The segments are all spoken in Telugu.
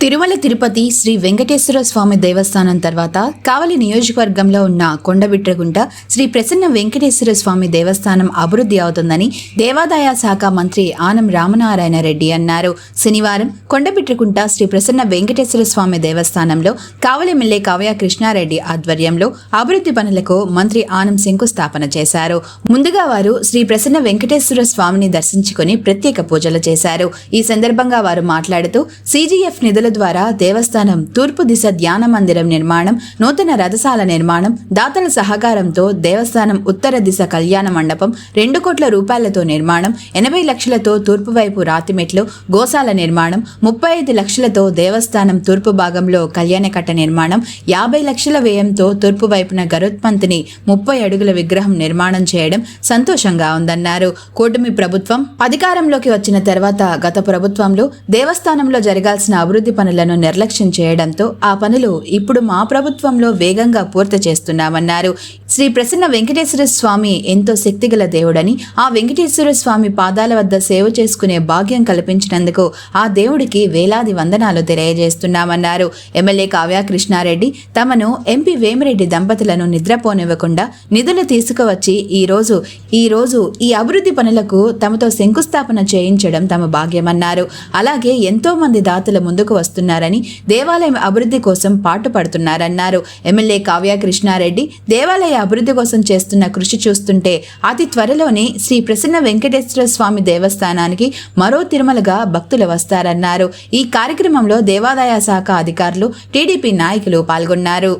తిరుమల తిరుపతి శ్రీ వెంకటేశ్వర స్వామి దేవస్థానం తర్వాత కావలి నియోజకవర్గంలో ఉన్న కొండబిట్రగుంట శ్రీ ప్రసన్న వెంకటేశ్వర స్వామి దేవస్థానం అభివృద్ధి అవుతుందని దేవాదాయ శాఖ మంత్రి ఆనం రామనారాయణ రెడ్డి అన్నారు. శనివారం కొండబిట్రగుంట శ్రీ ప్రసన్న వెంకటేశ్వర స్వామి దేవస్థానంలో కావలి ఎమ్మెల్యే కావ్య కృష్ణారెడ్డి ఆధ్వర్యంలో అభివృద్ధి పనులకు మంత్రి ఆనం శంకుస్థాపన చేశారు. ముందుగా వారు శ్రీ ప్రసన్న వెంకటేశ్వర స్వామిని దర్శించుకుని ప్రత్యేక పూజలు చేశారు. ఈ సందర్భంగా వారు మాట్లాడుతూ సీజీఎఫ్ నిధులు ద్వారా దేవస్థానం తూర్పు దిశ ధ్యాన మందిరం నిర్మాణం నూతన రథశాల నిర్మాణం దాతల సహకారంతో దేవస్థానం ఉత్తర దిశ కళ్యాణ మండపం రెండు కోట్ల రూపాయలతో నిర్మాణం ఎనభై లక్షలతో తూర్పు వైపు రాతిమెట్లు గోశాల నిర్మాణం ముప్పై ఐదు లక్షలతో దేవస్థానం తూర్పు భాగంలో కళ్యాణకట్ట నిర్మాణం యాభై లక్షల వ్యయంతో తూర్పు వైపున గరుత్పంతిని ముప్పై అడుగుల విగ్రహం నిర్మాణం చేయడం సంతోషంగా ఉందన్నారు. కూటమి ప్రభుత్వం అధికారంలోకి వచ్చిన తర్వాత గత ప్రభుత్వంలో దేవస్థానంలో జరగాల్సిన అభివృద్ధి పనులను నిర్లక్ష్యం చేయడంతో ఆ పనులు ఇప్పుడు మా ప్రభుత్వంలో వేగంగా పూర్తి చేస్తున్నామన్నారు. శ్రీ ప్రసన్న వెంకటేశ్వర స్వామి ఎంతో శక్తిగల దేవుడని ఆ వెంకటేశ్వర స్వామి పాదాల వద్ద సేవ చేసుకునే భాగ్యం కల్పించినందుకు ఆ దేవుడికి వేలాది వందనాలు తెలియజేస్తున్నామన్నారు. ఎమ్మెల్యే కావ్య కృష్ణారెడ్డి తమను ఎంపీ వేమిరెడ్డి దంపతులను నిద్రపోనివ్వకుండా నిధులు తీసుకువచ్చి ఈ రోజు ఈ రోజు ఈ అభివృద్ధి పనులకు తమతో శంకుస్థాపన చేయించడం తమ భాగ్యమన్నారు. అలాగే ఎంతో మంది దాతలు ముందుకు వస్తున్నారని దేవాలయం అభివృద్ధి కోసం పాటుపడుతున్నారన్నారు ఎమ్మెల్యే కావ్య కృష్ణారెడ్డి దేవాలయ అభివృద్ధి కోసం చేస్తున్న కృషి చూస్తుంటే అతి త్వరలోనే శ్రీ ప్రసన్న వెంకటేశ్వర స్వామి దేవస్థానానికి మరో తిరుమలగా భక్తులు వస్తారన్నారు. ఈ కార్యక్రమంలో దేవాదాయ శాఖ అధికారులు టీడీపీ నాయకులు పాల్గొన్నారు.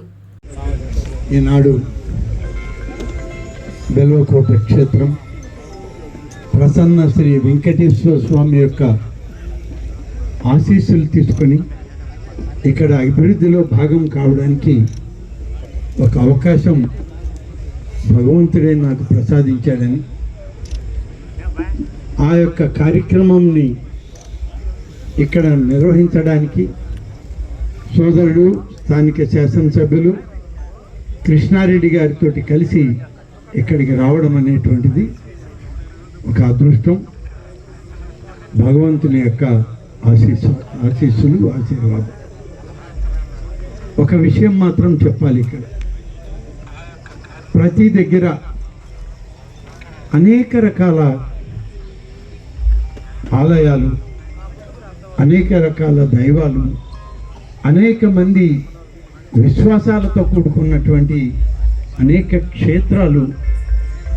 ఈనాడు బెల్వకోట క్షేత్రం ప్రసన్న శ్రీ వెంకటేశ్వర స్వామి యొక్క ఆశీస్సులు తీసుకొని ఇక్కడ అభివృద్ధిలో భాగం కావడానికి ఒక అవకాశం భగవంతుడే నాకు ప్రసాదించాడని ఆ యొక్క కార్యక్రమంని ఇక్కడ నిర్వహించడానికి సోదరుడు స్థానిక శాసనసభ్యులు కృష్ణారెడ్డి గారితో కలిసి ఇక్కడికి రావడం అనేటువంటిది ఒక అదృష్టం. భగవంతుని యొక్క ఆశీస్సు ఆశీస్సులు ఆశీర్వాదం. ఒక విషయం మాత్రం చెప్పాలి ఇక్కడ. ప్రతి దగ్గర అనేక రకాల ఆలయాలు అనేక రకాల దైవాలు అనేక మంది విశ్వాసాలతో కూడుకున్నటువంటి అనేక క్షేత్రాలు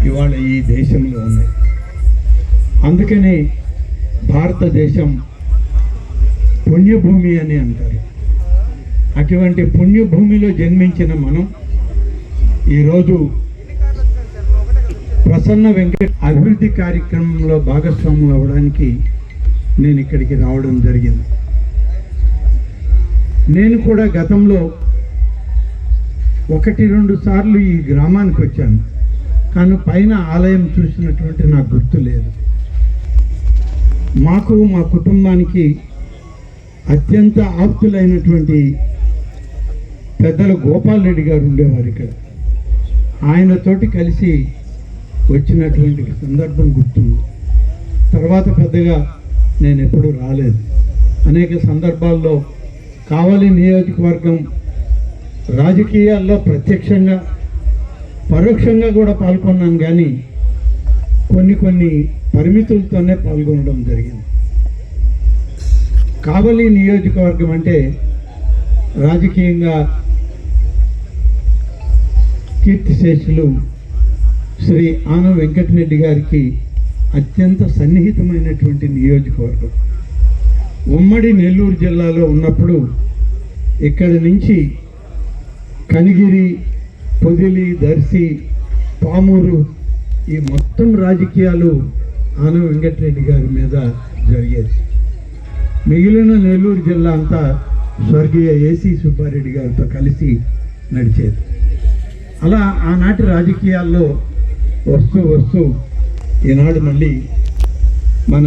ఇవాళ ఈ దేశంలో ఉన్నాయి. అందుకనే భారతదేశం పుణ్యభూమి అని అంటారు. అటువంటి పుణ్యభూమిలో జన్మించిన మనం ఈరోజు ప్రసన్న వెంకట అభివృద్ధి కార్యక్రమంలో భాగస్వాములు అవ్వడానికి నేను ఇక్కడికి రావడం జరిగింది. నేను కూడా గతంలో ఒకటి రెండు సార్లు ఈ గ్రామానికి వచ్చాను. కానీ పైన ఆలయం చూసినటువంటి నాకు గుర్తు లేదు. మాకు మా కుటుంబానికి అత్యంత ఆప్తులైనటువంటి పెద్దల గోపాల్ రెడ్డి గారు ఉండేవారు ఇక్కడ. ఆయనతోటి కలిసి వచ్చినటువంటి సందర్భం గుర్తుంది. తర్వాత పెద్దగా నేను ఎప్పుడూ రాలేదు. అనేక సందర్భాల్లో కావలి నియోజకవర్గం రాజకీయాల్లో ప్రత్యక్షంగా పరోక్షంగా కూడా పాల్గొన్నాను కానీ కొన్ని కొన్ని పరిమితులతోనే పాల్గొనడం జరిగింది. కావలి నియోజకవర్గం అంటే రాజకీయంగా కీర్తిశేషులు శ్రీ ఆన వెంకటరెడ్డి గారికి అత్యంత సన్నిహితమైనటువంటి నియోజకవర్గం. ఉమ్మడి నెల్లూరు జిల్లాలో ఉన్నప్పుడు ఇక్కడి నుంచి కనిగిరి పొదిలి దర్శి పామూరు ఈ మొత్తం రాజకీయాలు ఆన వెంకటరెడ్డి గారి మీద జరిగేది. మిగిలిన నెల్లూరు జిల్లా అంతా స్వర్గీయ ఏసీ సుబ్బారెడ్డి గారితో కలిసి నడిచేది. అలా ఆనాటి రాజకీయాల్లో వస్తూ వస్తూ ఈనాడు మళ్ళీ మన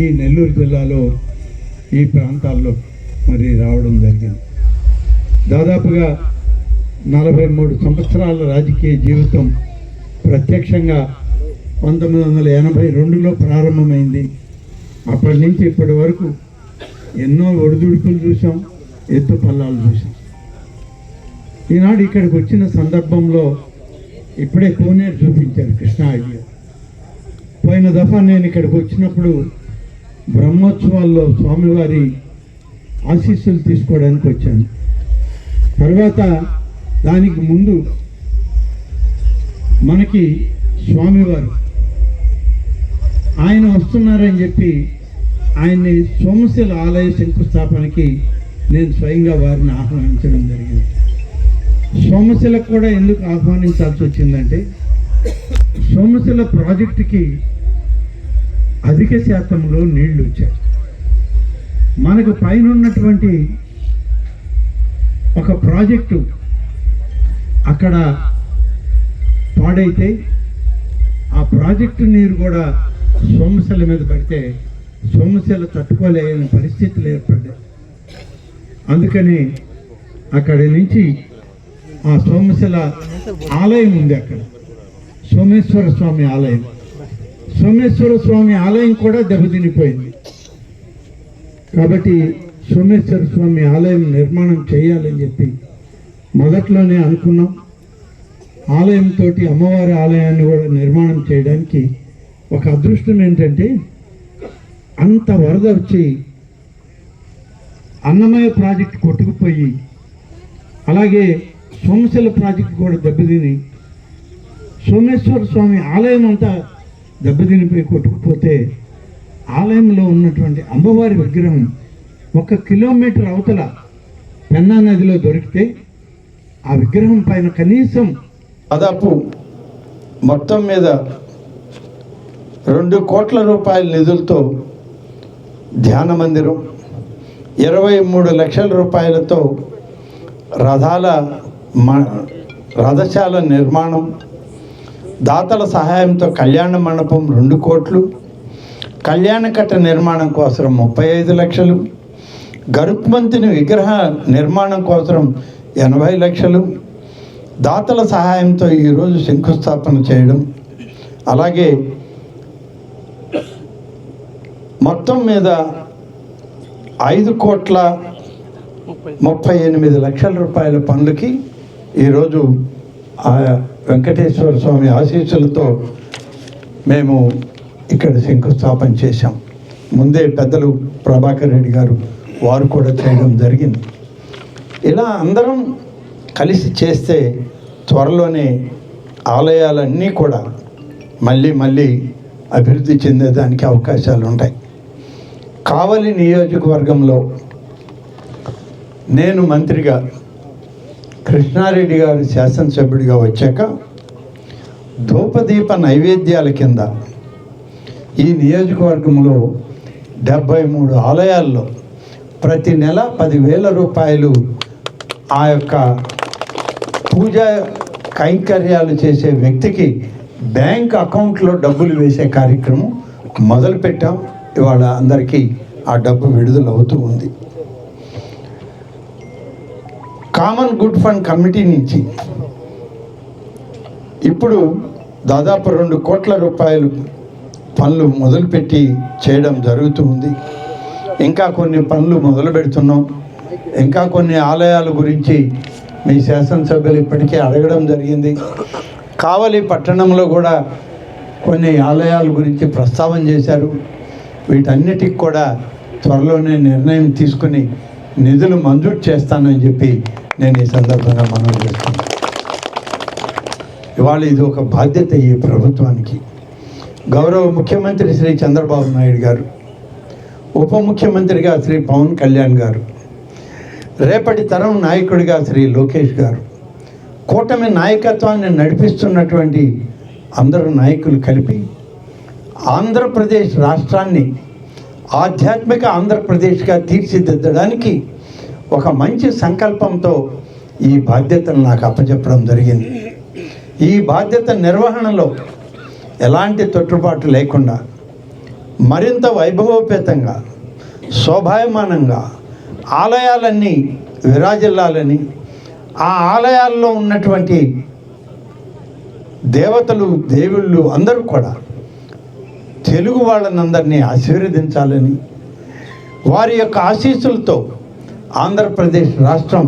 ఈ నెల్లూరు జిల్లాలో ఈ ప్రాంతాల్లో మరి రావడం జరిగింది. దాదాపుగా నలభై మూడు సంవత్సరాల రాజకీయ జీవితం ప్రత్యక్షంగా పంతొమ్మిది వందల ఎనభై రెండులో ప్రారంభమైంది. అప్పటి నుంచి ఇప్పటి వరకు ఎన్నో ఒడిదుడుకులు చూసాం ఎత్తు పల్లాలు చూసాం ఈనాడు ఇక్కడికి వచ్చిన సందర్భంలో ఇప్పుడే కోనేరు చూపించారు కృష్ణా పోయిన దఫా నేను ఇక్కడికి వచ్చినప్పుడు బ్రహ్మోత్సవాల్లో స్వామివారి ఆశీస్సులు తీసుకోవడానికి వచ్చాను. తర్వాత దానికి ముందు మనకి స్వామివారు ఆయన వస్తున్నారని చెప్పి ఆయన్ని సోమశిల ఆలయ శంకుస్థాపనకి నేను స్వయంగా వారిని ఆహ్వానించడం జరిగింది. సోమశిలకు కూడా ఎందుకు ఆహ్వానించాల్సి వచ్చిందంటే సోమశిల ప్రాజెక్టుకి అధిక శాతంలో నీళ్ళు వచ్చాయి. మనకు పైన ఉన్నటువంటి ఒక ప్రాజెక్టు అక్కడ పాడైతే ఆ ప్రాజెక్టు నీరు కూడా సోమశిల మీద పడితే సోమశిల తట్టుకోలేని పరిస్థితులు ఏర్పడ్డాయి. అందుకని అక్కడి నుంచి ఆ సోమశిల ఆలయం ఉంది అక్కడ. సోమేశ్వర స్వామి ఆలయం. సోమేశ్వర స్వామి ఆలయం కూడా దెబ్బతినిపోయింది. కాబట్టి సోమేశ్వర స్వామి ఆలయం నిర్మాణం చేయాలని చెప్పి మొదట్లోనే అనుకున్నాం. ఆలయంతో అమ్మవారి ఆలయాన్ని కూడా నిర్మాణం చేయడానికి ఒక అదృష్టం ఏంటంటే అంత వరద వచ్చి అన్నమయ ప్రాజెక్ట్ కొట్టుకుపోయి అలాగే సోమశిల ప్రాజెక్ట్ కూడా దెబ్బతిని సోమేశ్వర స్వామి ఆలయం అంతా దెబ్బతినిపోయి కొట్టుకుపోతే ఆలయంలో ఉన్నటువంటి అమ్మవారి విగ్రహం ఒక కిలోమీటర్ అవతల పెన్నా నదిలో దొరికితే ఆ విగ్రహం పైన కనీసం దాదాపు మొత్తం మీద రెండు కోట్ల రూపాయల నిధులతో ధ్యాన మందిరం. ఇరవై మూడు లక్షల రూపాయలతో రథాల మ రథశాల నిర్మాణం. దాతల సహాయంతో కళ్యాణ మండపం రెండు కోట్లు. కళ్యాణకట్ట నిర్మాణం కోసం ముప్పై ఐదు లక్షలు. గరుత్మంతుని విగ్రహ నిర్మాణం కోసం ఎనభై లక్షలు. దాతల సహాయంతో ఈరోజు శంకుస్థాపన చేయడం. అలాగే మొత్తం మీద ఐదు కోట్ల ముప్పై ఎనిమిది లక్షల రూపాయల పనులకి ఈరోజు ఆ వెంకటేశ్వర స్వామి ఆశీస్సులతో మేము ఇక్కడ శంకుస్థాపన చేశాం. ముందే పెద్దలు ప్రభాకర్ రెడ్డి గారు వారు కూడా చేయడం జరిగింది. ఇలా అందరం కలిసి చేస్తే త్వరలోనే ఆలయాలన్నీ కూడా మళ్ళీ మళ్ళీ అభివృద్ధి చెందేదానికి అవకాశాలు ఉంటాయి కావలి నియోజకవర్గంలో నేను మంత్రిగా కృష్ణారెడ్డి గారు శాసనసభ్యుడిగా వచ్చాక ధూపదీప నైవేద్యాల కింద ఈ నియోజకవర్గంలో డెబ్భై మూడు ఆలయాల్లో ప్రతి నెల పదివేల రూపాయలు ఆ యొక్క పూజా కైంకర్యాలు చేసే వ్యక్తికి బ్యాంక్ అకౌంట్లో డబ్బులు వేసే కార్యక్రమం మొదలుపెట్టాం. ఇవాళ అందరికీ ఆ డబ్బు విడుదల అవుతూ ఉంది. కామన్ గుడ్ ఫండ్ కమిటీ నుంచి ఇప్పుడు దాదాపు రెండు కోట్ల రూపాయలు పనులు మొదలుపెట్టి చేయడం జరుగుతూ ఉంది. ఇంకా కొన్ని పనులు మొదలు పెడుతున్నాం. ఇంకా కొన్ని ఆలయాల గురించి మీ శాసనసభ్యులు ఇప్పటికే అడగడం జరిగింది. కావలి పట్టణంలో కూడా కొన్ని ఆలయాల గురించి ప్రస్తావన చేశారు. వీటన్నిటికి కూడా త్వరలోనే నిర్ణయం తీసుకుని నిధులు మంజూరు చేస్తానని చెప్పి నేను ఈ సందర్భంగా మనం చేస్తున్నాను. ఇవాళ ఇది ఒక బాధ్యత ఈ ప్రభుత్వానికి. గౌరవ ముఖ్యమంత్రి శ్రీ చంద్రబాబు నాయుడు గారు ఉప ముఖ్యమంత్రిగా శ్రీ పవన్ కళ్యాణ్ గారు రేపటి తరం నాయకుడిగా శ్రీ లోకేష్ గారు కూటమి నాయకత్వాన్ని నడిపిస్తున్నటువంటి అందరు నాయకులు కలిపి ఆంధ్రప్రదేశ్ రాష్ట్రాన్ని ఆధ్యాత్మిక ఆంధ్రప్రదేశ్గా తీర్చిదిద్దడానికి ఒక మంచి సంకల్పంతో ఈ బాధ్యతను నాకు అప్పచెప్పడం జరిగింది. ఈ బాధ్యత నిర్వహణలో ఎలాంటి తొట్టుబాటు లేకుండా మరింత వైభవోపేతంగా శోభాయమానంగా ఆలయాలన్నీ విరాజిల్లాలని ఆ ఆలయాల్లో ఉన్నటువంటి దేవతలు దేవుళ్ళు అందరూ కూడా తెలుగు వాళ్ళనందరినీ ఆశీర్వదించాలని వారి యొక్క ఆశీస్సులతో ఆంధ్రప్రదేశ్ రాష్ట్రం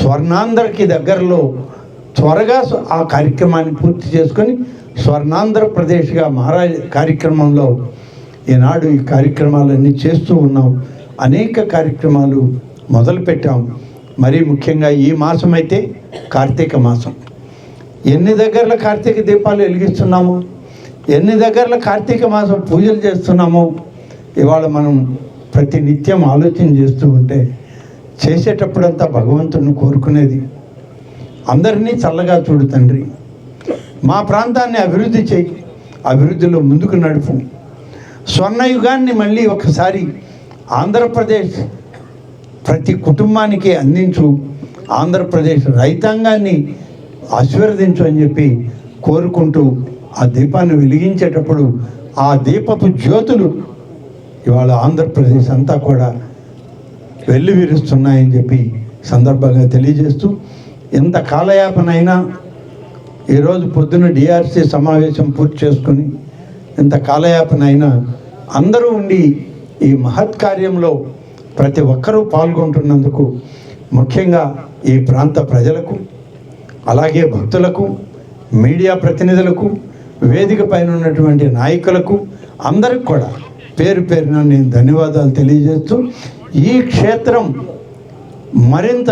స్వర్ణాంధ్రకి దగ్గరలో త్వరగా ఆ కార్యక్రమాన్ని పూర్తి చేసుకొని స్వర్ణాంధ్రప్రదేశ్గా మారా కార్యక్రమంలో ఈనాడు ఈ కార్యక్రమాలన్నీ చేస్తూ ఉన్నాం. అనేక కార్యక్రమాలు మొదలుపెట్టాం. మరీ ముఖ్యంగా ఈ మాసం అయితే కార్తీక మాసం. ఎన్ని దగ్గరలో కార్తీక దీపాలు వెలిగిస్తున్నాము ఎన్ని దగ్గరలో కార్తీక మాసం పూజలు చేస్తున్నామో ఇవాళ మనం ప్రతి నిత్యం ఆలోచన చేస్తూ ఉంటే చేసేటప్పుడంతా భగవంతుడిని కోరుకునేది. అందరినీ చల్లగా చూడు తండ్రి. మా ప్రాంతాన్ని అభివృద్ధి చేయి. అభివృద్ధిలో ముందుకు నడుపు. స్వర్ణయుగాన్ని మళ్ళీ ఒకసారి ఆంధ్రప్రదేశ్ ప్రతి కుటుంబానికి అందించు. ఆంధ్రప్రదేశ్ రైతాంగాన్ని ఆశీర్వదించు అని చెప్పి కోరుకుంటూ ఆ దీపాన్ని వెలిగించేటప్పుడు ఆ దీపపు జ్యోతులు ఇవాళ ఆంధ్రప్రదేశ్ అంతా కూడా వెళ్ళి విరుస్తున్నాయని చెప్పి సందర్భంగా తెలియజేస్తూ ఎంత కాలయాపనైనా ఈరోజు పొద్దున డిఆర్సీ సమావేశం పూర్తి చేసుకుని ఎంత కాలయాపనైనా అందరూ ఉండి ఈ మహత్ కార్యంలో ప్రతి ఒక్కరూ పాల్గొంటున్నందుకు ముఖ్యంగా ఈ ప్రాంత ప్రజలకు అలాగే భక్తులకు మీడియా ప్రతినిధులకు వేదిక పైన ఉన్నటువంటి నాయకులకు అందరికి కూడా పేరు పేరున నేను ధన్యవాదాలు తెలియజేస్తూ ఈ క్షేత్రం మరింత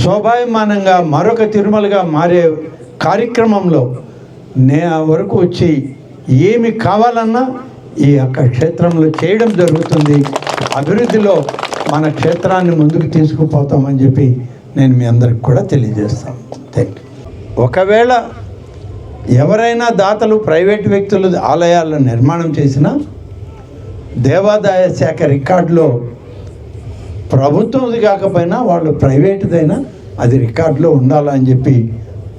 శోభాయమానంగా మరొక తిరుమలగా మారే కార్యక్రమంలో నే వరకు వచ్చి ఏమి కావాలన్నా ఈ యొక్క క్షేత్రంలో చేయడం జరుగుతుంది. అభివృద్ధిలో మన క్షేత్రాన్ని ముందుకు తీసుకుపోతామని చెప్పి నేను మీ అందరికి కూడా తెలియజేస్తాను. థ్యాంక్ యూ ఒకవేళ ఎవరైనా దాతలు ప్రైవేట్ వ్యక్తులు ఆలయాలను నిర్మాణం చేసినా దేవాదాయ శాఖ రికార్డులో ప్రభుత్వంది కాకపోయినా వాళ్ళు ప్రైవేట్దైనా అది రికార్డులో ఉండాలని చెప్పి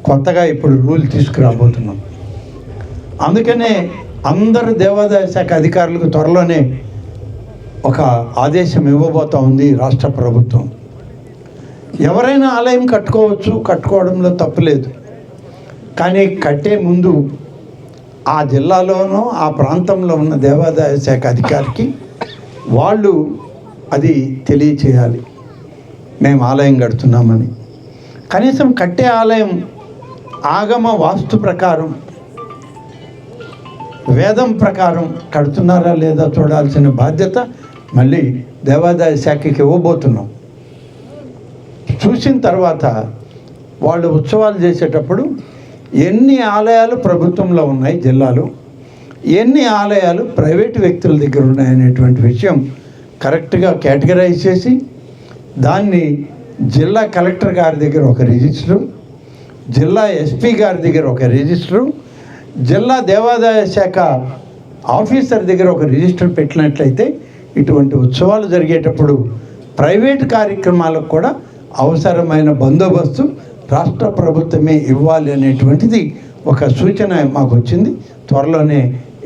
కొత్తగా ఇప్పుడు రూల్ తీసుకురాబోతున్నాం. అందుకనే అందరు దేవాదాయ శాఖ అధికారులకు త్వరలోనే ఒక ఆదేశం ఇవ్వబోతా ఉంది రాష్ట్ర ప్రభుత్వం. ఎవరైనా ఆలయం కట్టుకోవచ్చు కట్టుకోవడంలో తప్పులేదు కానీ కట్టే ముందు ఆ జిల్లాలోనో ఆ ప్రాంతంలో ఉన్న దేవాదాయ శాఖ అధికారికి వాళ్ళు అది తెలియచేయాలి. మేము ఆలయం కడుతున్నామని. కనీసం కట్టే ఆలయం ఆగమ వాస్తు ప్రకారం వేదం ప్రకారం కడుతున్నారా లేదా చూడాల్సిన బాధ్యత మళ్ళీ దేవాదాయ శాఖకి ఇవ్వబోతున్నాం. చూసిన తర్వాత వాళ్ళు ఉత్సవాలు చేసేటప్పుడు ఎన్ని ఆలయాలు ప్రభుత్వంలో ఉన్నాయి జిల్లాలో? ఎన్ని ఆలయాలు ప్రైవేటు వ్యక్తుల దగ్గర ఉన్నాయనేటువంటి విషయం కరెక్ట్గా కేటగరైజ్ చేసి దాన్ని జిల్లా కలెక్టర్ గారి దగ్గర ఒక రిజిస్టరు జిల్లా ఎస్పీ గారి దగ్గర ఒక రిజిస్టరు జిల్లా దేవాదాయ శాఖ ఆఫీసర్ దగ్గర ఒక రిజిస్టర్ పెట్టినట్లయితే ఇటువంటి ఉత్సవాలు జరిగేటప్పుడు ప్రైవేట్ కార్యక్రమాలకు కూడా అవసరమైన బందోబస్తు రాష్ట్ర ప్రభుత్వమే ఇవ్వాలి అనేటువంటిది ఒక సూచన మాకు వచ్చింది. త్వరలోనే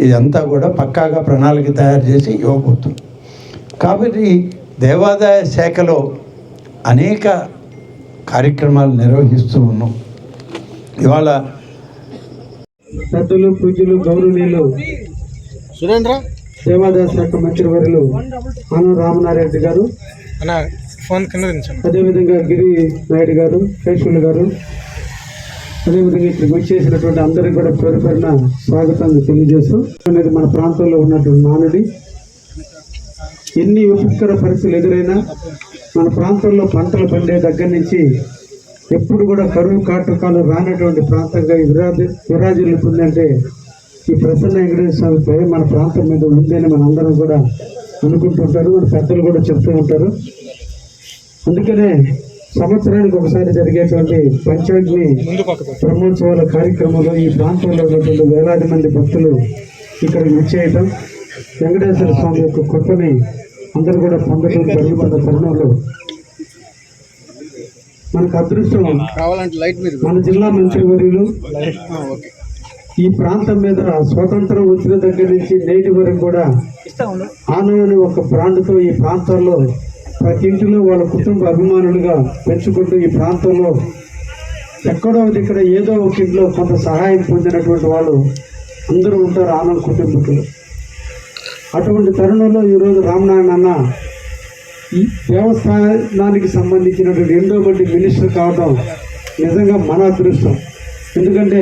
ఇదంతా కూడా పక్కాగా ప్రణాళిక తయారు చేసి ఇవ్వబోతుంది కాబట్టి దేవాదాయ శాఖలో అనేక కార్యక్రమాలు నిర్వహిస్తూ ఉన్నాం. ఇవాళ పెద్దలు పూజలు గౌరవనీయులు సురేంద్ర? దేవాదాయ శాఖ మంత్రివర్యులు ఆనం రామనారాయణ గారు అన్న ఫోన్ కింద దించండి. అదేవిధంగా గిరి నాయుడు గారు శేషులు గారు అదేవిధంగా ఇక్కడికి వచ్చేసినటువంటి అందరికీ కూడా పేరు పేరున స్వాగతాన్ని తెలియజేస్తూ అనేది మన ప్రాంతంలో ఉన్నటువంటి నానుడి. ఎన్ని విపత్కర పరిస్థితులు ఎదురైనా మన ప్రాంతంలో పంటలు పండే దగ్గర నుంచి ఎప్పుడు కూడా కరువు కాటకాలు రానటువంటి ప్రాంతంగా విరాజి విరాజిల్లుతుందంటే ఈ ప్రసన్న వెంకటేశ్వర స్వామి దయ మన ప్రాంతం మీద ఉందని మన అందరం కూడా అనుకుంటుంటారు. మన పెద్దలు కూడా చెప్తూ ఉంటారు. అందుకనే సంవత్సరానికి ఒకసారి జరిగేటువంటి పంచాగ్ని బ్రహ్మోత్సవాల కార్యక్రమంలో ఈ ప్రాంతంలో ఉన్నటువంటి వేలాది మంది భక్తులు ఇక్కడ విచ్చేయటం. వెంకటేశ్వర స్వామి యొక్క కృపని అందరూ కూడా పొందడం జరుగుతున్న తరుణంలో మనకు అదృష్టం కావాలంటే లైట్ మీరు మన జిల్లా మంత్రివర్యులు ఆ, ఓకే ఈ ప్రాంతం మీద స్వతంత్రం వచ్చిన దగ్గర నుంచి నేటి వరకు కూడా ఆను అనే ఒక బ్రాండ్తో ఈ ప్రాంతాల్లో ప్రతి ఇంటిలో వాళ్ళ కుటుంబ అభిమానులుగా పెంచుకుంటూ ఈ ప్రాంతంలో ఎక్కడో ఇక్కడ ఏదో ఒక ఇంట్లో కొంత సహాయం పొందినటువంటి వాళ్ళు అందరూ ఉంటారు ఆనంద్ కుటుంబకులు. అటువంటి తరుణంలో ఈరోజు రామనారాయణ అన్న ఈ దేవస్థానానికి సంబంధించినటువంటి రెండో మంది మినిస్టర్ కావడం నిజంగా మన అదృష్టం. ఎందుకంటే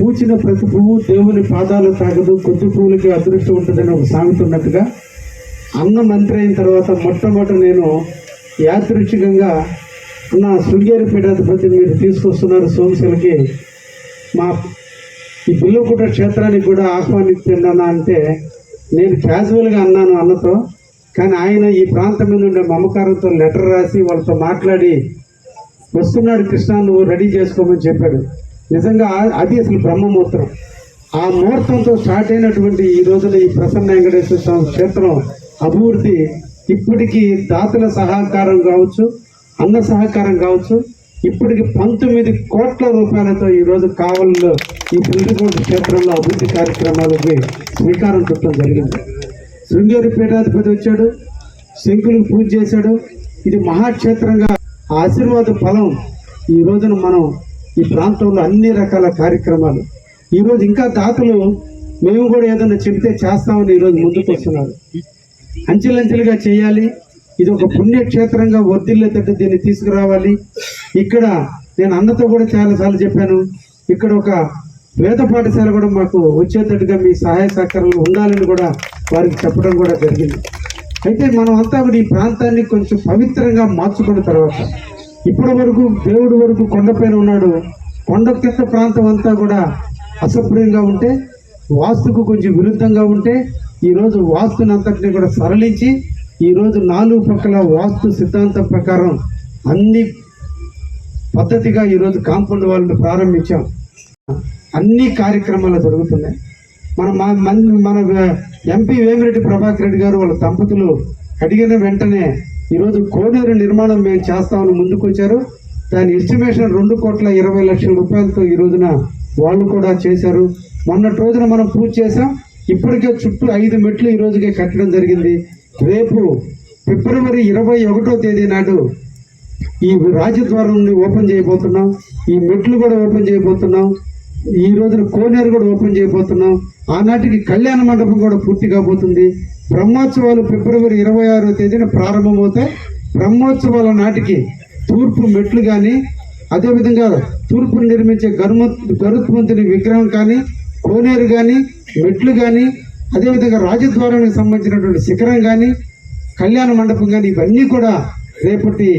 పూచిన ప్రతి పువ్వు దేవుని పాదాలు తాగదు కొద్ది పువ్వులకి అదృష్టం ఉంటుందని ఒక సామెత ఉన్నట్టుగా అన్న మంత్రి అయిన తర్వాత మొట్టమొదట నేను యాదృచ్ఛికంగా అన్న శృంగేరి పీఠాధిపతి మీరు తీసుకొస్తున్నారు సోమశిలకి. మా ఈ బిల్లుకుంట క్షేత్రానికి కూడా ఆహ్వానించండి అన్న అంటే నేను క్యాజువల్గా అన్నాను అన్నతో కానీ ఆయన ఈ ప్రాంతం మీద ఉండే మమకారంతో లెటర్ రాసి వాళ్ళతో మాట్లాడి వస్తున్నాడు కృష్ణ నువ్వు రెడీ చేసుకోమని చెప్పాడు. నిజంగా అది అసలు బ్రహ్మముహూర్తం ఆ ముహూర్తంతో స్టార్ట్ అయినటువంటి ఈ రోజున ఈ ప్రసన్న వెంకటేశ్వర స్వామి క్షేత్రం అభివృద్ధి ఇప్పటికీ దాతల సహకారం కావచ్చు అన్న సహకారం కావచ్చు ఇప్పటికి పంతొమ్మిది కోట్ల రూపాయలతో ఈరోజు కావలిలో ఈ పిల్లకోట క్షేత్రంలో అభివృద్ధి కార్యక్రమాలకి శ్రీకారం చుట్టడం జరిగింది. శృంగేరి పీఠాధిపతి వచ్చాడు శంకులకు పూజ చేశాడు. ఇది మహాక్షేత్రంగా ఆశీర్వాద ఫలం ఈ రోజున మనం ఈ ప్రాంతంలో అన్ని రకాల కార్యక్రమాలు. ఈరోజు ఇంకా దాతలు మేము కూడా ఏదైనా చెబితే చేస్తామని ఈరోజు ముందుకు వస్తున్నారు. అంచెలంచెలుగా చేయాలి. ఇది ఒక పుణ్యక్షేత్రంగా వర్ధిల్లేటట్టు దీన్ని తీసుకురావాలి. ఇక్కడ నేను అన్నతో కూడా చాలాసార్లు చెప్పాను. ఇక్కడ ఒక వేద పాఠశాల కూడా మాకు వచ్చేటట్టుగా మీ సహాయ సహకారాలు ఉండాలని కూడా వారికి చెప్పడం కూడా జరిగింది. అయితే మనం అంతా కూడా ఈ ప్రాంతాన్ని కొంచెం పవిత్రంగా మార్చుకున్న తర్వాత ఇప్పటి వరకు దేవుడి వరకు కొండపైన ఉన్నాడు. కొండ కింద ప్రాంతం అంతా కూడా అసభ్యంగా ఉంటే వాస్తుకు కొంచెం విరుద్ధంగా ఉంటే ఈరోజు వాస్తుని అంతటిని కూడా సరళించి ఈరోజు నాలుగు పక్కల వాస్తు సిద్ధాంతం ప్రకారం అన్ని పద్ధతిగా ఈరోజు కాంపౌండ్ వాళ్ళని ప్రారంభించాం. అన్ని కార్యక్రమాలు జరుగుతున్నాయి. మన మా- మన మన ఎంపీ వేమిరెడ్డి ప్రభాకర్ రెడ్డి గారు వాళ్ళ దంపతులు అడిగిన వెంటనే ఈరోజు కోనేరు నిర్మాణం మేము చేస్తామని ముందుకు వచ్చారు దాని ఎస్టిమేషన్ రెండు కోట్ల ఇరవై లక్షల రూపాయలతో ఈ రోజున వాళ్ళు కూడా చేశారు. మొన్నటి రోజున మనం పూజ చేసాం ఇప్పటికే చుట్టూ ఐదు మెట్లు ఈ రోజుకే కట్టడం జరిగింది. రేపు ఫిబ్రవరి ఇరవై ఒకటో తేదీ నాడు ఈ రాజద్వారం ఓపెన్ చేయబోతున్నాం. ఈ మెట్లు కూడా ఓపెన్ చేయబోతున్నాం. ఈ రోజున కోనేరు కూడా ఓపెన్ చేయబోతున్నాం. ఆనాటికి కళ్యాణ మండపం కూడా పూర్తి కాబోతుంది. బ్రహ్మోత్సవాలు ఫిబ్రవరి ఇరవై ఆరో తేదీన ప్రారంభమవుతాయి. బ్రహ్మోత్సవాల నాటికి తూర్పు మెట్లు కానీ అదేవిధంగా తూర్పును నిర్మించే గరుమ గరుత్మంతుని విగ్రహం కానీ కోనేరు కానీ మెట్లు కానీ అదేవిధంగా రాజద్వారానికి సంబంధించినటువంటి శిఖరం కానీ కళ్యాణ మండపం కానీ ఇవన్నీ కూడా రేపటి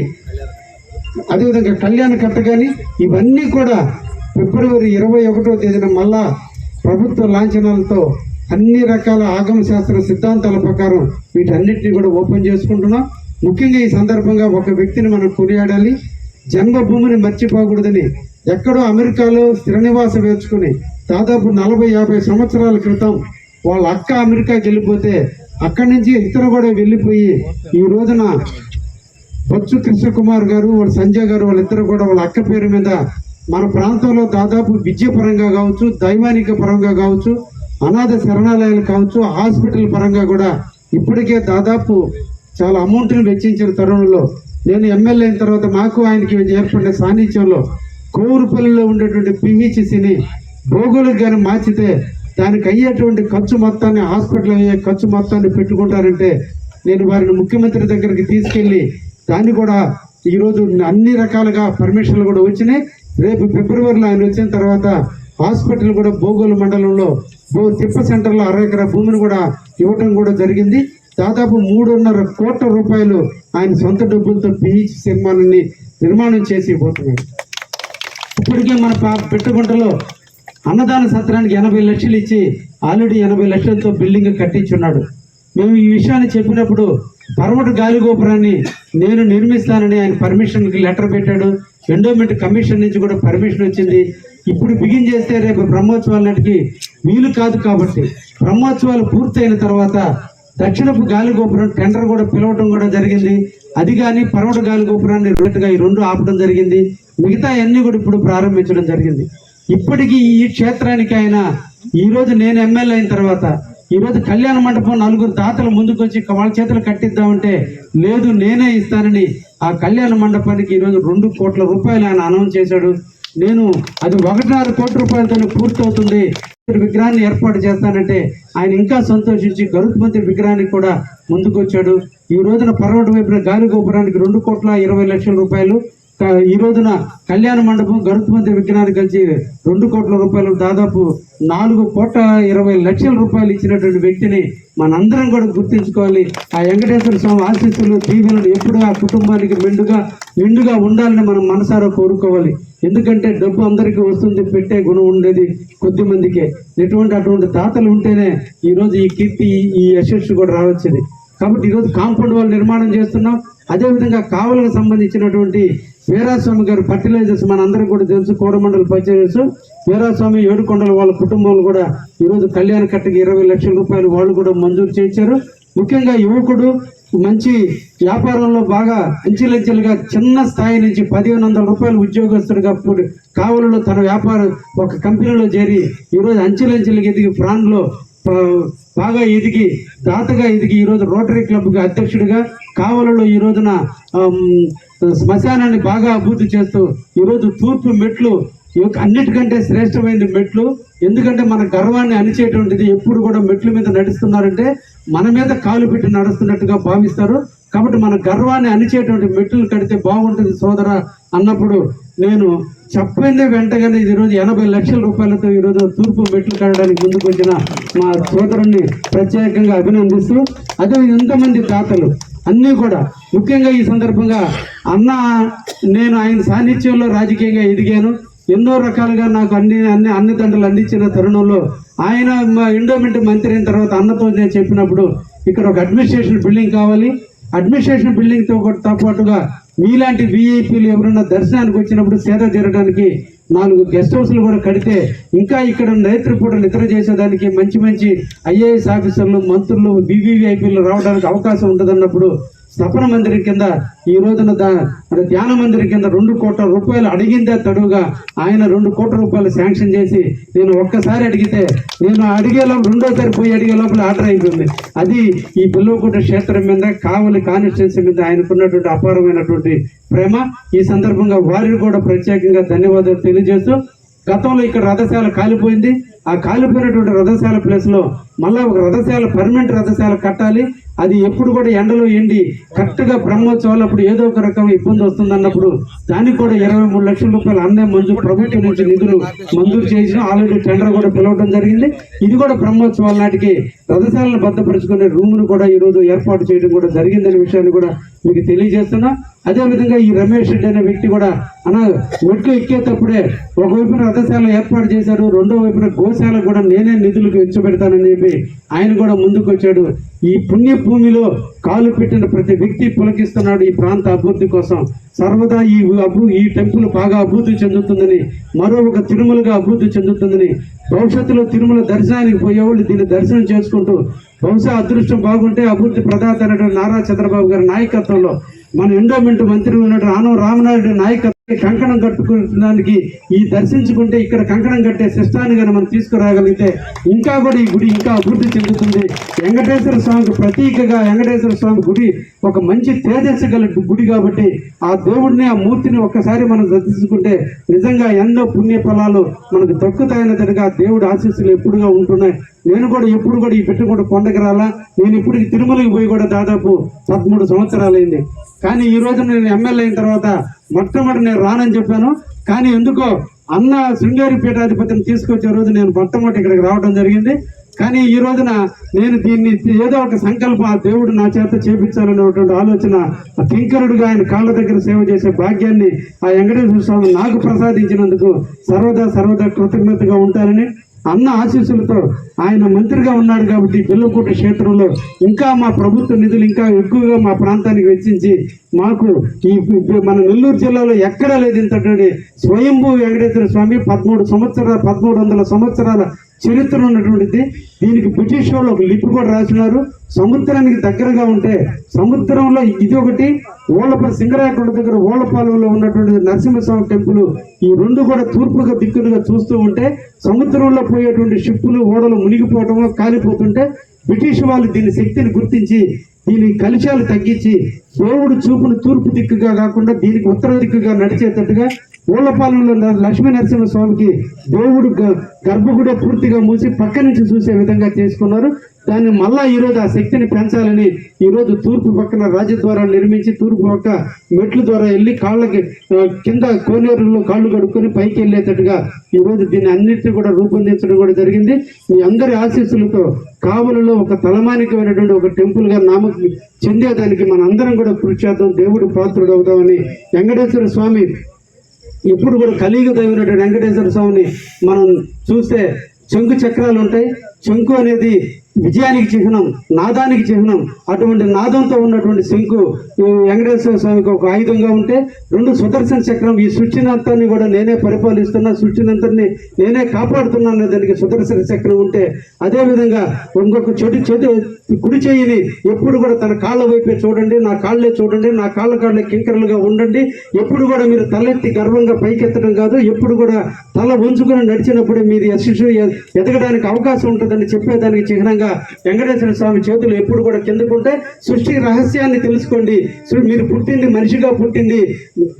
అదేవిధంగా కళ్యాణ కట్ట కానీ ఇవన్నీ కూడా ఫిబ్రవరి ఇరవై ఒకటో తేదీన మళ్ళా ప్రభుత్వ లాంఛనాలతో అన్ని రకాల ఆగమ శాస్త్ర సిద్ధాంతాల ప్రకారం వీటన్నిటిని కూడా ఓపెన్ చేసుకుంటున్నాం. ముఖ్యంగా ఈ సందర్భంగా ఒక వ్యక్తిని మనం కొనియాడాలి. జన్మభూమిని మర్చిపోకూడదని ఎక్కడో అమెరికాలో స్థిర నివాసం వేర్చుకుని దాదాపు నలభై యాభై సంవత్సరాల క్రితం వాళ్ళ అక్క అమెరికాకి వెళ్ళిపోతే అక్కడి నుంచి ఇతర కూడా వెళ్ళిపోయి ఈ రోజున బొత్సు కృష్ణకుమార్ గారు వాళ్ళ సంజయ్ గారు వాళ్ళిద్దరు కూడా వాళ్ళ అక్క పేరు మీద మన ప్రాంతంలో దాదాపు విద్యపరంగా కావచ్చు దైవానిక పరంగా కావచ్చు అనాథ శరణాలయాలు కావచ్చు హాస్పిటల్ పరంగా కూడా ఇప్పటికే దాదాపు చాలా అమౌంట్ని వెచ్చించిన తరుణంలో నేను ఎమ్మెల్యే అయిన తర్వాత నాకు ఆయనకి ఏర్పడిన సాన్నిధ్యంలో కోరుపల్లిలో ఉండేటువంటి పిహెచ్సిని భోగులకు కానీ మార్చితే దానికి అయ్యేటువంటి ఖర్చు మొత్తాన్ని హాస్పిటల్ అయ్యే ఖర్చు మొత్తాన్ని పెట్టుకుంటారంటే నేను వారిని ముఖ్యమంత్రి దగ్గరికి తీసుకెళ్ళి దాన్ని కూడా ఈరోజు అన్ని రకాలుగా పర్మిషన్లు కూడా వచ్చినాయి. రేపు ఫిబ్రవరిలో ఆయన వచ్చిన తర్వాత హాస్పిటల్ కూడా భోగోలు మండలంలో బో తిప్ప సెంటర్లో అర ఎకరా భూమిని కూడా ఇవ్వటం కూడా జరిగింది. దాదాపు మూడున్నర కోట్ల రూపాయలు ఆయన సొంత డబ్బులతో పిహెచ్ సినిమాలని నిర్మాణం చేసి పోతున్నాడు ఇప్పటికే మన పెట్టుకుంటలో అన్నదాన సత్రానికి ఎనభై లక్షలు ఇచ్చి ఆల్రెడీ ఎనభై లక్షలతో బిల్డింగ్ కట్టించున్నాడు. మేము ఈ విషయాన్ని చెప్పినప్పుడు పర్వట గాలి గోపురాన్ని నేను నిర్మిస్తానని ఆయన పర్మిషన్కి లెటర్ పెట్టాడు. ఎండోమెంట్ కమిషన్ నుంచి కూడా పర్మిషన్ వచ్చింది. ఇప్పుడు బిగిన్ చేస్తే రేపు బ్రహ్మోత్సవాల నాటికి వీలు కాదు కాబట్టి బ్రహ్మోత్సవాలు పూర్తయిన తర్వాత దక్షిణపు గాలి గోపురం టెండర్ కూడా పిలవటం కూడా జరిగింది. అది కానీ పర్వట గాలి గోపురాన్ని రెండుగా ఈ రెండు ఆపడం జరిగింది. మిగతా అన్నీ కూడా ఇప్పుడు ప్రారంభించడం జరిగింది. ఇప్పటికీ ఈ క్షేత్రానికి ఆయన ఈ రోజు నేను ఎమ్మెల్యే అయిన తర్వాత ఈరోజు కళ్యాణ మండపం నలుగురు దాతలు ముందుకొచ్చి వాళ్ళ చేతులు కట్టిద్దామంటే లేదు నేనే ఇస్తానని ఆ కళ్యాణ మండపానికి ఈరోజు రెండు కోట్ల రూపాయలు ఆయన అనౌన్స్ చేశాడు. నేను అది ఒకటిన్నర కోటి రూపాయలతో పూర్తవుతుంది. విగ్రహాన్ని ఏర్పాటు చేస్తానంటే ఆయన ఇంకా సంతోషించి గరుత్మంతుడి విగ్రహానికి కూడా ముందుకొచ్చాడు. ఈ రోజున పర్వట వైపున గాలి గోపురానికి రెండు కోట్ల ఇరవై లక్షల రూపాయలు ఈ రోజున కళ్యాణ మండపం గరుత్మంతుడి విగ్రహాన్ని కలిసి రెండు కోట్ల రూపాయలు దాదాపు నాలుగు కోట్ల ఇరవై లక్షల రూపాయలు ఇచ్చినటువంటి వ్యక్తిని మనందరం కూడా గుర్తించుకోవాలి. ఆ వెంకటేశ్వర స్వామి ఆశీస్సులు దీవెనలు ఎప్పుడూ ఆ కుటుంబానికి మెండుగా నిండుగా ఉండాలని మనం మనసారా కోరుకోవాలి. ఎందుకంటే డబ్బు అందరికీ వస్తుంది పెట్టే గుణం ఉండేది కొద్ది మందికే. ఎటువంటి అటువంటి తాతలు ఉంటేనే ఈరోజు ఈ కీర్తి ఈ- యశస్సు కూడా రావచ్చింది. కాబట్టి ఈరోజు కాంపౌండ్ వాళ్ళు నిర్మాణం చేస్తున్నాం. అదేవిధంగా కావలకు సంబంధించినటువంటి వీరాస్వామి గారు ఫర్టిలైజర్స్ మన అందరం కూడా తెలుసు కోరమండల పంచాయతీస్ వీరాస్వామి ఏడుకొండల వాళ్ళ కుటుంబాలు కూడా ఈరోజు కళ్యాణ కట్టకి ఇరవై లక్షల రూపాయలు వాళ్ళు కూడా మంజూరు చేశారు ముఖ్యంగా యువకుడు మంచి వ్యాపారంలో బాగా అంచెలంచెలుగా చిన్న స్థాయి నుంచి పదిహేను వందల రూపాయలు ఉద్యోగస్తుడిగా పూడి- కావలిలో తన వ్యాపారం ఒక కంపెనీలో చేరి ఈరోజు అంచెలంచెలుగా ఎదిగి ఫ్రాన్లో బాగా ఎదిగి దాతగా ఎదిగి ఈరోజు రోటరీ క్లబ్కి అధ్యక్షుడిగా కావలలో ఈ రోజున శ్మశానాన్ని బాగా అభివృద్ధి చేస్తూ ఈరోజు తూర్పు మెట్లు ఈ యొక్క అన్నిటికంటే శ్రేష్టమైన మెట్లు. ఎందుకంటే మన గర్వాన్ని అణిచేటువంటిది ఎప్పుడు కూడా మెట్ల మీద నడుస్తున్నారంటే మన మీద కాలు పెట్టి నడుస్తున్నట్టుగా భావిస్తారు. కాబట్టి మన గర్వాన్ని అణిచేటువంటి మెట్లు కడితే బాగుంటుంది సోదర అన్నప్పుడు నేను చెప్పిందే వెంటగానే ఇది ఈరోజు ఎనభై లక్షల రూపాయలతో ఈరోజు తూర్పు మెట్లు కడడానికి ముందుకు వచ్చిన మా సోదరుణ్ణి ప్రత్యేకంగా అభినందిస్తూ అదే ఇంతమంది దాతలు అన్నీ కూడా. ముఖ్యంగా ఈ సందర్భంగా అన్న నేను ఆయన సాన్నిధ్యంలో రాజకీయంగా ఎదిగాను. ఎన్నో రకాలుగా నాకు అన్ని అన్ని అన్ని తండ్రులు అందించిన తరుణంలో ఆయన మా ఎండోమెంట్ మంత్రి అయిన తర్వాత అన్నతో నేను చెప్పినప్పుడు ఇక్కడ ఒక అడ్మినిస్ట్రేషన్ బిల్డింగ్ కావాలి. అడ్మినిస్ట్రేషన్ బిల్డింగ్తో పాటుగా మీలాంటి వీఐపీలు ఎవరైనా దర్శనానికి వచ్చినప్పుడు సేద తీరడానికి నాలుగు గెస్ట్ హౌస్లు కూడా కడితే ఇంకా ఇక్కడ నేత్రపూట నిద్ర చేసేదానికి మంచి మంచి ఐఏఎస్ ఆఫీసర్లు మంత్రులు బీవీవీఐపీలు రావడానికి అవకాశం ఉంటుందన్నప్పుడు స్థపన మందిరం కింద ఈ రోజున ధ్యాన మందిరం కింద రెండు కోట్ల రూపాయలు అడిగిందే తడువుగా ఆయన రెండు కోట్ల రూపాయలు శాంక్షన్ చేసి నేను ఒక్కసారి అడిగితే నేను అడిగే లోపల రెండోసారి పోయి అడిగే లోపల ఆర్డర్ అయిపోయింది. అది ఈ పిల్లవకుంట క్షేత్రం మీద కావలి కాన్స్టిట్యున్సీ మీద ఆయనకున్నటువంటి అపారమైనటువంటి ప్రేమ. ఈ సందర్భంగా వారికి కూడా ప్రత్యేకంగా ధన్యవాదాలు తెలియజేస్తూ గతంలో ఇక్కడ రథశాల కాలిపోయింది. ఆ కాలిపోయినటువంటి రథశాల ప్లేస్లో మళ్ళీ ఒక రథశాల పర్మనెంట్ రథశాల కట్టాలి. అది ఎప్పుడు కూడా ఎండలో ఎండి కరెక్ట్గా బ్రహ్మోత్సవాలప్పుడు బ్రహ్మోత్సవాలు అప్పుడు ఏదో ఒక రకం ఇబ్బంది వస్తుంది అన్నప్పుడు దానికి కూడా ఇరవై మూడు లక్షల రూపాయలు అందే మంజూరు ప్రభుత్వం నుంచి నిధులు మంజూరు చేసిన ఆల్రెడీ టెండర్ కూడా పిలవడం జరిగింది. ఇది కూడా బ్రహ్మోత్సవాల నాటికి రథశాలను భద్రపరుచుకునే రూమును కూడా ఈ రోజు ఏర్పాటు చేయడం కూడా జరిగిందనే విషయాన్ని కూడా మీకు తెలియజేస్తున్నా. అదేవిధంగా ఈ రమేష్ రెడ్డి అనే వ్యక్తి కూడా అన్న మెట్లు ఎక్కేటప్పుడే ఒకవైపున రథశాల ఏర్పాటు చేశారు రెండో వైపున గోశాల కూడా నేనే నిధులకు పెడతానని చెప్పి ఆయన కూడా ముందుకు వచ్చాడు ఈ పుణ్యభూమిలో కాలు పెట్టిన ప్రతి వ్యక్తి పులకిస్తున్నాడు ఈ ప్రాంత అభివృద్ధి కోసం. సర్వదా ఈ అభి ఈ టెంపుల్ బాగా అభివృద్ధి చెందుతుందని మరో ఒక తిరుమలగా అభివృద్ధి చెందుతుందని భవిష్యత్తులో తిరుమల దర్శనానికి పోయేవాళ్ళు దీన్ని దర్శనం చేసుకుంటూ బహుశా అదృష్టం బాగుంటే అభివృద్ధి ప్రదాత నారా చంద్రబాబు గారి నాయకత్వంలో మన ఎండోమెంట్ మంత్రి ఉన్నటువంటి ఆనవ రామనాయుడు నాయకత్వం కంకణం కట్టుకోవడానికి ఈ దర్శించుకుంటే ఇక్కడ కంకణం కట్టే సిస్టాన్ని కానీ మనం తీసుకురాగలిగితే ఇంకా కూడా ఈ గుడి ఇంకా అభివృద్ధి చెందుతుంది. వెంకటేశ్వర స్వామికి ప్రతీకగా వెంకటేశ్వర స్వామి గుడి ఒక మంచి తేజస్సు గల గుడి కాబట్టి ఆ దేవుడిని ఆ మూర్తిని ఒక్కసారి మనం దర్శించుకుంటే నిజంగా ఎన్నో పుణ్య ఫలాలు మనకు దక్కుతాయన్నట్టుగా దేవుడి ఆశీస్సులు ఎప్పుడుగా ఉంటున్నాయి. నేను కూడా ఎప్పుడు కూడా ఈ పెట్టుకుంటూ కొండకి రాలా. నేను ఇప్పటికి తిరుమలకి పోయి కూడా దాదాపు పదమూడు సంవత్సరాలైంది. కానీ ఈ రోజు నేను ఎమ్మెల్యే అయిన తర్వాత మొట్టమొదటి నేను రానని చెప్పాను. కానీ ఎందుకో అన్న శృంగేరి పీఠాధిపతిని తీసుకొచ్చే రోజు నేను మొట్టమొదటి ఇక్కడికి రావడం జరిగింది. కానీ ఈ రోజున నేను దీన్ని ఏదో ఒక సంకల్పం దేవుడు నా చేత చేపించాలనేటువంటి ఆలోచన ఆ కింకరుడుగా ఆయన కాళ్ళ దగ్గర సేవ చేసే భాగ్యాన్ని ఆ వెంకటేశ్వర స్వామి నాకు ప్రసాదించినందుకు సర్వదా సర్వదా కృతజ్ఞతగా ఉంటానని అన్న ఆశీస్సులతో ఆయన మంత్రిగా ఉన్నాడు కాబట్టి బెల్లకోట క్షేత్రంలో ఇంకా మా ప్రభుత్వ నిధులు ఇంకా ఎక్కువగా మా ప్రాంతానికి వెచ్చించి మాకు ఈ మన నెల్లూరు జిల్లాలో ఎక్కడా లేదు ఇంతటువంటి స్వయంభూ వెంకటేశ్వర స్వామి పదమూడు సంవత్సరాల పదమూడు వందల సంవత్సరాల చరిత్ర ఉన్నటువంటిది. దీనికి బ్రిటిష్ వాళ్ళు ఒక లిపి కూడా రాసినారు. సముద్రానికి దగ్గరగా ఉంటే సముద్రంలో ఇది ఒకటి ఓళ్ళప సింగరాకొండ దగ్గర ఓళ్ళపాలెంలో ఉన్నటువంటి నరసింహస్వామి టెంపుల్ ఈ రెండు కూడా తూర్పుగా దిక్కులుగా చూస్తూ ఉంటే సముద్రంలో పోయేటువంటి షిప్పులు ఓడలు మునిగిపోవటము కాలిపోతుంటే బ్రిటిష్ వాళ్ళు దీని శక్తిని గుర్తించి దీని కలుషాలు తగ్గించి దేవుడు చూపును తూర్పు దిక్కుగా కాకుండా దీనికి ఉత్తర దిక్కుగా నడిచేటట్టుగా ఊళ్ళపాలెంలో లక్ష్మీ నరసింహస్వామికి దేవుడు గ- పూర్తిగా మూసి పక్క నుంచి చూసే విధంగా చేసుకున్నారు. దాన్ని మళ్ళా ఈరోజు ఆ శక్తిని పెంచాలని ఈరోజు తూర్పు పక్కన రాజద్వారాలు నిర్మించి తూర్పు పక్క మెట్ల ద్వారా వెళ్ళి కాళ్ళకి కింద కోనేరులో కాళ్ళు కడుక్కొని పైకి వెళ్ళేటట్టుగా ఈరోజు దీన్ని అన్నిటిని కూడా రూపొందించడం కూడా జరిగింది. మీ అందరి ఆశీస్సులతో కావలలో ఒక తలమానికమైనటువంటి ఒక టెంపుల్గా గా చెందేదానికి మన అందరం కూడా కృషి చేద్దాం. దేవుడు పాత్రుడు అవుదామని వెంకటేశ్వర స్వామి ఇప్పుడు కూడా కలియుగ దైవమైనటువంటి వెంకటేశ్వర స్వామిని మనం చూస్తే చంకు చక్రాలు ఉంటాయి. చంకు అనేది విజయానికి చిహ్నం నాదానికి చిహ్నం అటువంటి నాదంతో ఉన్నటువంటి శంకు ఈ వెంకటేశ్వర స్వామికి ఒక ఆయుధంగా ఉంటే రెండు సుదర్శన చక్రం ఈ సృష్టినంతాన్ని కూడా నేనే పరిపాలిస్తున్నా సృష్టినంతని నేనే కాపాడుతున్నాను దానికి సుదర్శన చక్రం ఉంటే అదేవిధంగా ఇంకొక చెడు చెడు కుడి చేయిని ఎప్పుడు కూడా తన కాళ్ళ వైపే చూడండి నా కాళ్ళే చూడండి నా కాళ్ళ కాళ్ళే కింకరలుగా ఉండండి. ఎప్పుడు కూడా మీరు తలెత్తి గర్వంగా పైకెత్తడం కాదు ఎప్పుడు కూడా తల వంచుకొని నడిచినప్పుడే మీరు యశస్సు ఎదగడానికి అవకాశం ఉంటుందని చెప్పేదానికి చిహ్నంగా వెంకటేశ్వర స్వామి చేతులు ఎప్పుడు కూడా కిందకుంటే సృష్టి రహస్యాన్ని తెలుసుకోండి. మీరు పుట్టింది మనిషిగా పుట్టింది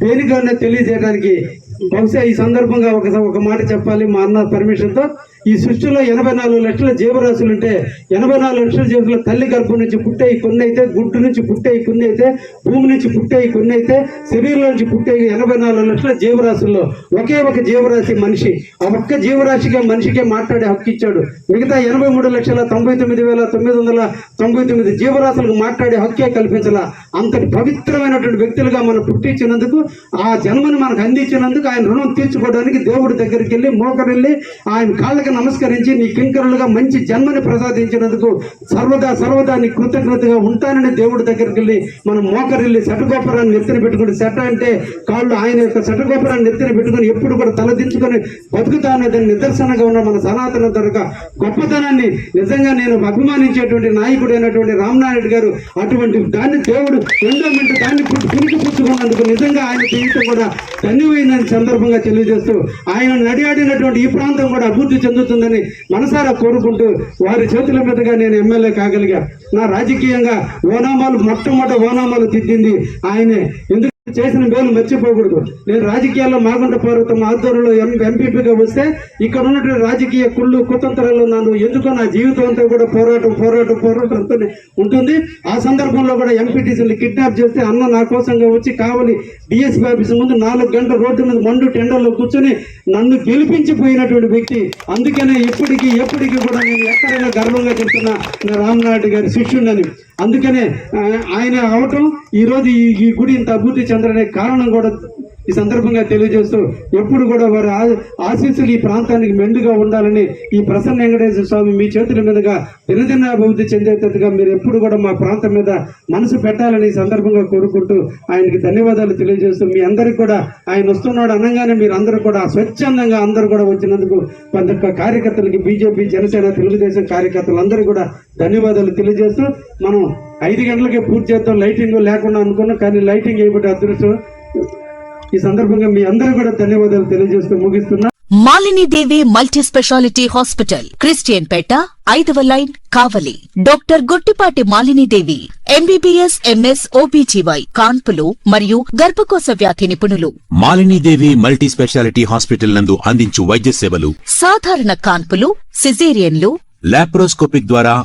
దేనికన్నా తెలియజేయడానికి బహుశా ఈ సందర్భంగా ఒక ఒక మాట చెప్పాలి మా అన్న పర్మిషన్తో. ఈ సృష్టిలో ఎనభై నాలుగు లక్షల జీవరాశులు ఉంటే ఎనభై నాలుగు లక్షల జీవుల తల్లి గర్భం నుంచి పుట్టే కొన్ని అయితే గుడ్డు నుంచి పుట్టే కొన్ని అయితే భూమి నుంచి పుట్టే కొన్ని అయితే శరీరం నుంచి పుట్టే ఎనభై నాలుగు లక్షల జీవరాశుల్లో ఒకే ఒక జీవరాశి మనిషి. ఆ ఒక్క జీవరాశిగా మనిషికే మాట్లాడే హక్కు ఇచ్చాడు. మిగతా ఎనభై మూడు లక్షల తొంభై తొమ్మిది వేల తొమ్మిది వందల తొంభై తొమ్మిది జీవరాశులకు మాట్లాడే హక్కే కల్పించాల. అంతటి పవిత్రమైనటువంటి వ్యక్తులుగా మనం పుట్టించినందుకు ఆ జన్మను మనకు అందించినందుకు ఆయన రుణం తీర్చుకోవడానికి దేవుడి దగ్గరికి వెళ్ళి మోకరెళ్ళి ఆయన కాళ్ళకి నమస్కరించి నీ కింకరులుగా మంచి జన్మని ప్రసాదించినందుకు సర్వదా సర్వదా నీ కృతజ్ఞతగా ఉంటానని దేవుడి దగ్గరికి వెళ్ళి మనం మోకరెళ్ళి శటగోపురాన్ని నెత్తిన పెట్టుకుని శట అంటే కాళ్ళు ఆయన యొక్క శటగోపురాన్ని నెత్తిన పెట్టుకుని ఎప్పుడు కూడా తలదించుకొని బతుకుతా దాని నిదర్శనంగా ఉన్న మన సనాతన దొరక గొప్పతనాన్ని నిజంగా నేను అభిమానించేటువంటి నాయకుడు అయినటువంటి రామనాయుడు గారు అటువంటి దాన్ని దేవుడు ఎండోమెంట్ దాన్ని పుట్టి నిజంగా ఆయన జీవితం కూడా ధన్యమైన సందర్భంగా తెలియజేస్తూ ఆయన నడియాడినటువంటి ఈ ప్రాంతం కూడా అభివృద్ధి చెందుతుందని మనసారా కోరుకుంటూ వారి చేతుల మీదుగా నేను ఎమ్మెల్యే కాగలిగా నా రాజకీయంగా ఓనామాలు మొట్టమొదటి ఓనామాలు తిట్టింది ఆయనే. ఎందుకు చేసిన మేలు మర్చిపోకూడదు. నేను రాజకీయాల్లో మాగుంట పర్వతం ఆధ్వర్యంలో ఎం ఎంపీపీగా వస్తే ఇక్కడ ఉన్నటువంటి రాజకీయ కుళ్ళు కుతంత్రాలు నన్ను ఎందుకో నా జీవితం అంతా కూడా పోరాటం పోరాటం పోరాటంతోనే ఉంటుంది. ఆ సందర్భంలో కూడా ఎంపీటీసీని కిడ్నాప్ చేస్తే అన్న నా కోసంగా వచ్చి కావలి డిఎస్పీ ఆఫీస్ ముందు నాలుగు గంటల రోడ్డు మీద మండు టెండర్లో కూర్చొని నన్ను గెలిపించిపోయినటువంటి వ్యక్తి. అందుకనే ఇప్పటికీ ఎప్పటికీ కూడా నేను ఎక్కడైనా గర్వంగా చెప్తున్నా రామ్నాయుడు గారి శిష్యుడని అందుకనే ఆ, ఆయన అవటం ఈరోజు ఈ గుడి ఇంత అభివృద్ధి చెందడానికి కారణం కూడా ఈ సందర్భంగా తెలియజేస్తూ ఎప్పుడు కూడా వారి ఆ- ఆశీస్సులు ఈ ప్రాంతానికి మెండుగా ఉండాలని ఈ ప్రసన్న వెంకటేశ్వర స్వామి మీ చేతుల మీదుగా దినదిన అభివృద్ధి చెందేటట్టుగా మీరు ఎప్పుడు కూడా మా ప్రాంతం మీద మనసు పెట్టాలని ఈ సందర్భంగా కోరుకుంటూ ఆయనకి ధన్యవాదాలు తెలియజేస్తూ మీ అందరికి కూడా ఆయన వస్తున్నాడు అనగానే మీరు అందరూ కూడా స్వచ్ఛందంగా అందరూ కూడా వచ్చినందుకు కొంత కార్యకర్తలకి బీజేపీ జనసేన తెలుగుదేశం కార్యకర్తలు అందరూ కూడా ధన్యవాదాలు తెలియజేస్తూ మనం ఐదు గంటలకే పూర్తి చేస్తాం. లైటింగ్ లేకుండా అనుకున్నాం కానీ లైటింగ్ వేయబట్టి అదృష్టం? ఈ సందర్భంగా మీ అందరూ కూడా ధన్యవాదాలు తెలియజేస్తూ ముగిస్తున్నా. Malini Devi multi speciality hospital Christianpet ఐదవ line Kavali. Doctor Guttipati Malini Devi MBBS MS OBGY కాన్పులు మరియు గర్భకోశ వ్యాధి నిపుణులు. మాలినీదేవి మల్టీ స్పెషాలిటీ హాస్పిటల్ నందు అందించు వైద్య సేవలు సాధారణ కాన్పులు సిజేరియన్లు. లాప్రోస్కోపిక్ ద్వారా